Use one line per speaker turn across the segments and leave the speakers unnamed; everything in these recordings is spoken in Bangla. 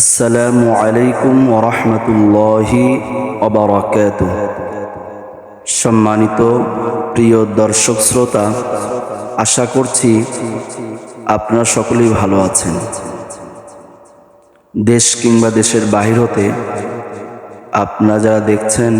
আসসালামু আলাইকুম ওরহমতুল্লাহি অবরাকাত সম্মানিত প্রিয় দর্শক শ্রোতা, আশা করছি আপনারা সকলেই ভালো আছেন। দেশ কিংবা দেশের বাহির হতে আপনারা যারা দেখছেন,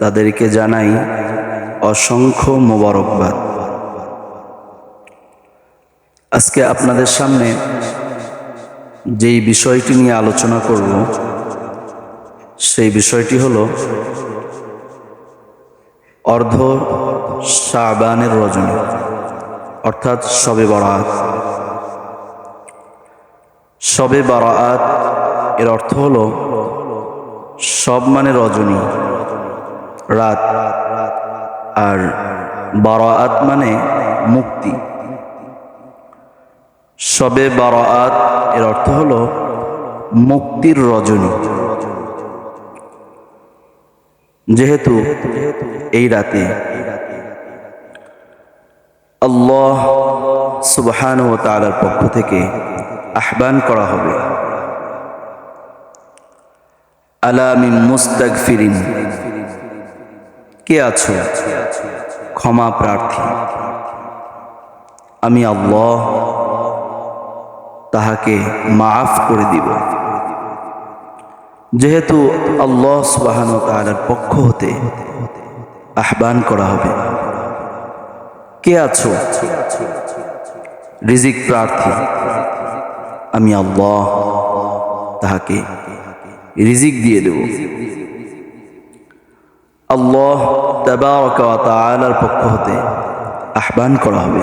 তাদেরকে জানাই অসংখ্য মোবারকবাদ। আজকে আপনাদের সামনে যেই বিষয়টি নিয়ে আলোচনা করব, সেই বিষয়টি হল অর্ধ শাবানের রজনী, অর্থাৎ শবে বরাত। শবে বারাত এর অর্থ হল সব মানে রজনী, রাত। আর বারাত মানে মুক্তি। শবে বারাত এর অর্থ হল মুক্তির রজনী। যেহেতু এই রাতে আল্লাহ সুবহান ও তালার পক্ষ থেকে আহ্বান করা হবে। আলামিন মুস্তাক ফিরিন কে আছো? ক্ষমা প্রার্থী। আমি আল্লাহ। তাহাকে মাফ করে দিব। যেহেতু আল্লাহ সুবাহান তালার পক্ষ হতে আহ্বান করা হবে। কে আছো? রিজিক প্রার্থী। আমি আল্লাহ তাহাকে রিজিক দিয়ে দেব। আল্লাহ তালার পক্ষ হতে আহ্বান করা হবে।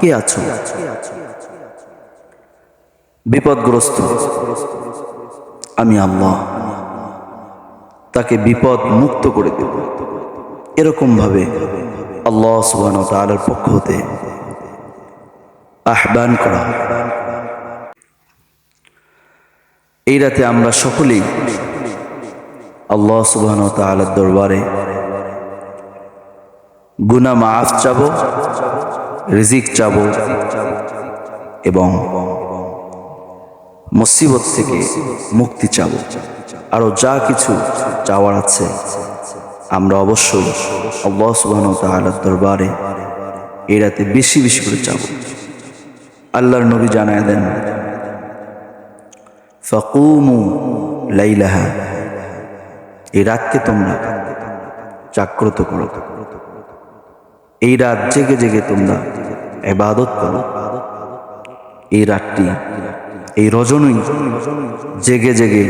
কে আছো? বিপদগ্রস্ত। আমি আল্লাহ। তাকে বিপদ মুক্ত করে দেব। এরকম ভাবে আল্লাহ সুবান তালার পক্ষ হতে আহ্বান করা এই রাতে আমরা সকলেই আল্লাহ সুবাহন তালার দরবারে গুনা মাফ চাবো, রিজিক চাবো এবং মুসিবত থেকে মুক্তি চাব। আরও যা কিছু চাওয়ার আছে, আমরা অবশ্যই আল্লাহ দরবারে এই রাতে বেশি বেশি করে চাব। আল্লাহর নবী জানায় দেন, ফকুমু লাইলাহা এই রাতকে তোমরা জাগ্রত করো। এই রাত জেগে জেগে তোমরা এবাদত করো। এই রাতটি এই রজনী জেগে জেগে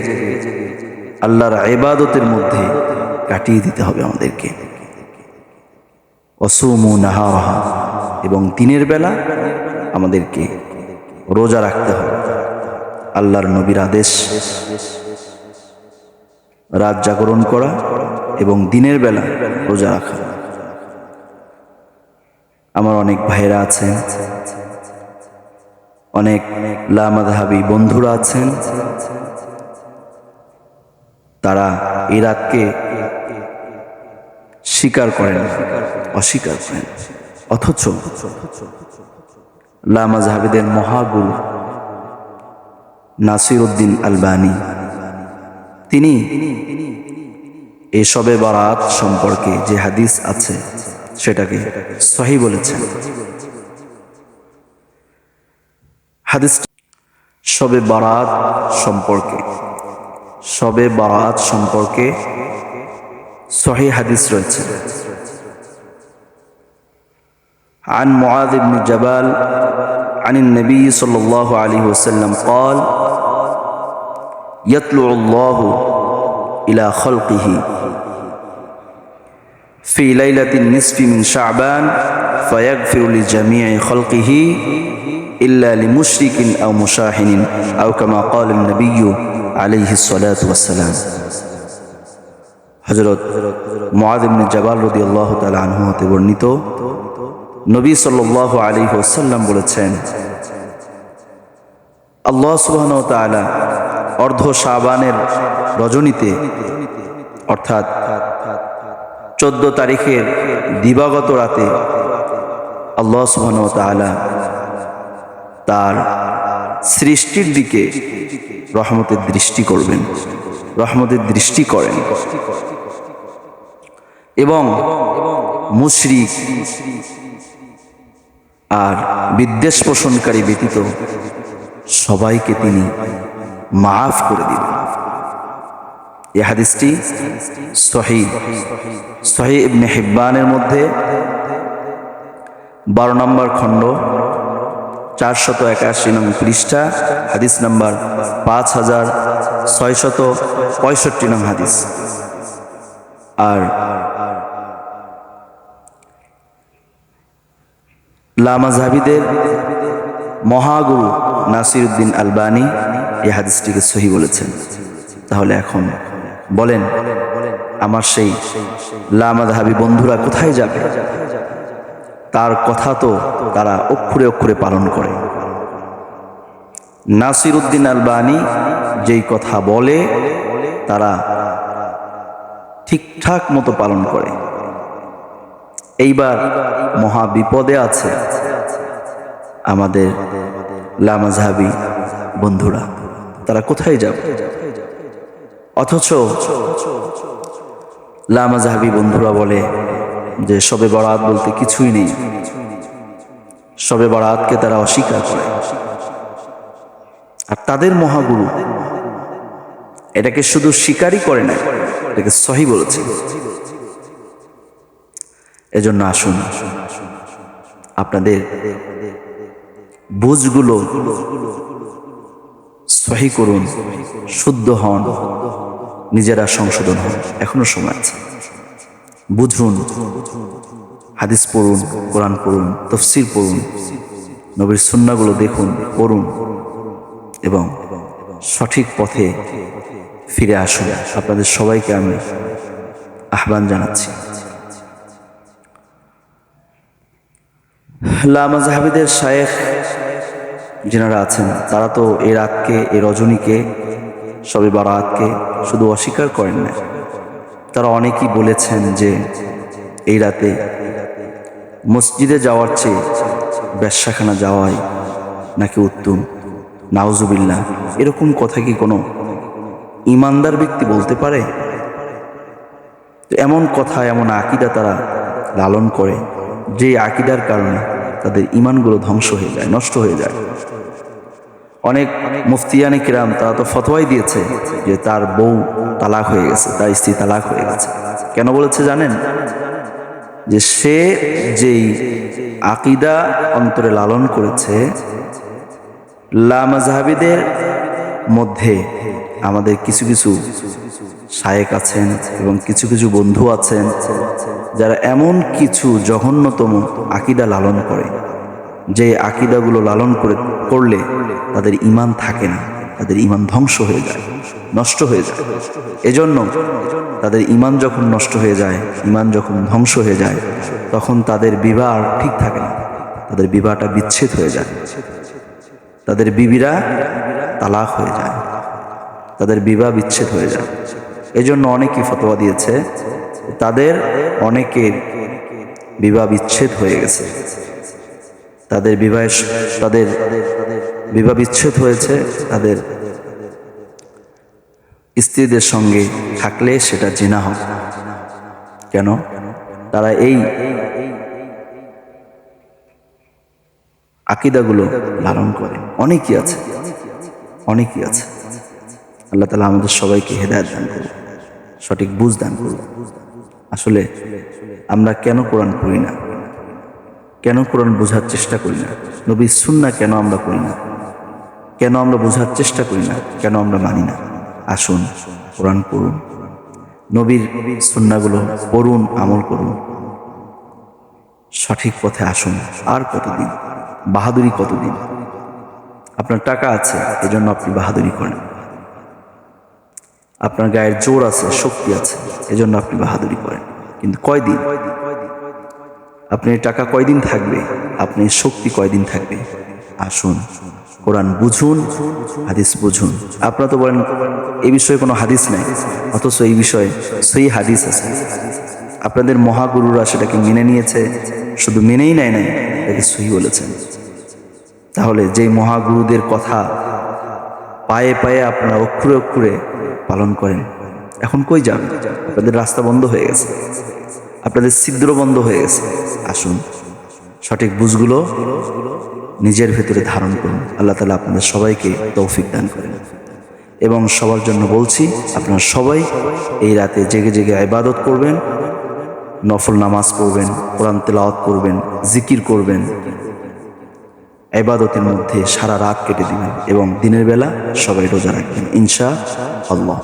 আল্লাহর এবাদতের মধ্যে কাটিয়ে দিতে হবে আমাদেরকে। অসুমু নাহাহা এবং দিনের বেলা আমাদেরকে রোজা রাখতে হবে। আল্লাহর নবীর আদেশ। রাত জাগরণ করা এবং দিনের বেলা রোজা রাখা। আমার অনেক ভাইরা আছেন। অনেক লামাধাবি বন্ধুরা আছেন। তারা এই রাতকে স্বীকার করেন, অস্বীকার করেন। অথচ লামাজাহাবিদের মহাগুরু নাসির উদ্দিন আলবানী, তিনি এসবে বারাত সম্পর্কে যে হাদিস আছে, সেটাকে সহি বলেছেন। হাদিস সবে বারাত সম্পর্কে সবে বারাত সম্পর্কে সহি হাদিস রয়েছে عن معاذ بن جبال عن النبي صلى الله عليه وسلم قال يطلع الله إلى خلقه في ليلة النصف من شعبان فيغفر لجميع خلقه إلا لمشرك أو مشاحن أو كما قال النبي عليه الصلاة والسلام হজরত মহাদিবনে জবাল রদি আল্লাহ তালা আনহুতে বর্ণিত নবী সাল্লাহ আলী ওসাল্লাম বলেছেন আল্লাহ সুবাহন তালা অর্ধ শাবানের রজনীতে অর্থাৎ চোদ্দ তারিখের দিবাগত রাতে আল্লাহ সুবাহন তালা তার সৃষ্টির দিকে রহমতের দৃষ্টি করবেন, রহমতের দৃষ্টি করেন। এবং মুশরিক আর বিদ্বেষ পোষণকারী ব্যতীত সবাইকে তিনি মাফ করে দিবেন। এই হাদিসটি সহি সহি মধ্যে বারো নম্বর খণ্ড চারশত একাশি নং পৃষ্ঠা, হাদিস নাম্বার পাঁচ হাজার ছয়শত পঁয়ষট্টি নং হাদিস। আর লামাজাবিদের মহাগুরু নাসির উদ্দিন আলবানি এই হাদিসটিকে সহি বলেছেন। তাহলে এখন বলেন, আমার সেই লামাধাবি বন্ধুরা কোথায় যাবে? তার কথা তো তারা অক্ষরে অক্ষরে পালন করে। নাসির উদ্দিন আলবানি যেই কথা বলে, তারা ঠিকঠাক মতো পালন করে। এইবার মহা বিপদে আছে আমাদের লামাঝাবি বন্ধুরা। তারা কোথায় যাবে? অথচ লামাজাহাবি বন্ধুরা বলে যে সবে বরাত বলতে কিছুই নেই। সবে বরাতকে তারা অস্বীকার করে। আর তাদের মহাগুরু এটাকে শুধু স্বীকারই করে না, এটাকে সহি বলেছে। এজন্য আসুন, আপনাদের বুঝগুলো সহি করুন, শুদ্ধ হন, নিজেরা সংশোধন হন। এখনও সময় আছে। বুঝুন, হাদিস পড়ুন, কোরআন পড়ুন, তফসির পড়ুন, নবীর সুন্নাগুলো দেখুন, পড়ুন এবং সঠিক পথে ফিরে আসুন। আপনাদের সবাইকে আমি আহ্বান জানাচ্ছি। লামা জাহাবিদের শায়েখ যেনারা আছেন, তারা তো এই রাতকে এই রজনীকে, সবে বারাতকে শুধু অস্বীকার করেন না তারা অনেকেই বলেছেন যে এই রাতে মসজিদে যাওয়ার চেয়ে ব্যবসাখানা যাওয়াই নাকি উত্তম। নাউজুবিল্লা এরকম কথা কি কোনো ইমানদার ব্যক্তি বলতে পারে? এমন কথা, এমন আকিদা তারা লালন করে, যে আকিদার কারণে তাদের ইমানগুলো ধ্বংস হয়ে যায়, নষ্ট হয়ে যায়। অনেক মুফতিয়ানে কিরাম, তারা তো ফতোয়াই দিয়েছে যে তার বউ তালাক হয়ে গেছে, তার স্ত্রী তালাক হয়ে গেছে। কেন বলেছে জানেন? যে সে যেই আকিদা অন্তরে লালন করেছে লামাজাহাবিদের মধ্যে আমাদের কিছু কিছু শায়েক আছেন এবং কিছু কিছু বন্ধু আছেন, যারা এমন কিছু জঘন্যতম আকিদা লালন করে, যে আকিদাগুলো লালন করে করলে তাদের ইমান থাকে না, তাদের ইমান ধ্বংস হয়ে যায়, নষ্ট হয়ে যায়। এজন্য তাদের ইমান যখন নষ্ট হয়ে যায়, ইমান যখন ধ্বংস হয়ে যায়, তখন তাদের বিবাহ ঠিক থাকে না, তাদের বিবাহটা বিচ্ছেদ হয়ে যায়। তাদের বিবিরা তালাক হয়ে যায়, তাদের বিবাহ বিচ্ছেদ হয়ে যায়। এজন্য অনেকেই ফতোয়া দিয়েছে, তাদের অনেকের বিবাহ বিচ্ছেদ হয়ে গেছে। তাদের বিবাহ তাদের বিবাহ বিচ্ছেদ হয়েছে, তাদের স্ত্রীদের সঙ্গে থাকলে সেটা জেনা হবে কেন? তারা এই আকিদাগুলো লালন করে। অনেকই আছে অনেকই আছে। আল্লাহ তালা আমাদের সবাইকে হেদায়ত দান করুন, সঠিক বুঝ দান করুন। আসলে আমরা কেন কোরআন পড়ি না? কেন কোরআন বোঝার চেষ্টা করি না? নবীর সুন্না কেন আমরা করি না? কেন আমরা বোঝার চেষ্টা করি না? কেন আমরা মানি না? আসুন, কোরআন পড়ুন। নবীর সুন্নাগুলো পড়ুন, আমল করুন। সঠিক পথে আসুন। আর কতদিন? বাহাদুরি কতদিন? আপনার টাকা আছে, এজন্য আপনি বাহাদুরি করেন। আপনার গায়ের জোর আছে, শক্তি আছে, এজন্য আপনি বাহাদুরি করেন। কিন্তু কয়দিন? আপনি টাকা কয়দিন থাকবে? আপনি শক্তি কয়দিন থাকবে? আসুন, কোরআন বুঝুন, হাদিস বুঝুন। আপনারা তো বলেন এই বিষয়ে কোনো হাদিস নেই, অথচ এই বিষয়ে সেই হাদিস আছে। আপনাদের মহাগুরুরা সেটাকে মেনে নিয়েছে, শুধু মেনেই নেয় নাই, এটাকে সহি বলেছেন। তাহলে যেই মহাগুরুদের কথা পায়ে পায়ে আপনারা অক্ষরে অক্ষরে পালন করেন, এখন কই যান? আপনাদের রাস্তা বন্ধ হয়ে গেছে। আপনাদের ছিদ্র বন্ধ হয়ে গেছে। আসুন, সঠিক বুঝগুলো নিজের ভেতরে ধারণ করুন। আল্লাহ তালা আপনাদের সবাইকে তৌফিক দান করেন। এবং সবার জন্য বলছি, আপনারা সবাই এই রাতে জেগে জেগে ইবাদত করবেন, নফল নামাজ পড়বেন, কোরআন তেলাওয়াত করবেন, জিকির করবেন। ইবাদতের মধ্যে সারা রাত কেটে দিবেন এবং দিনের বেলা সবাই রোজা রাখবেন ইনশা আল্লাহ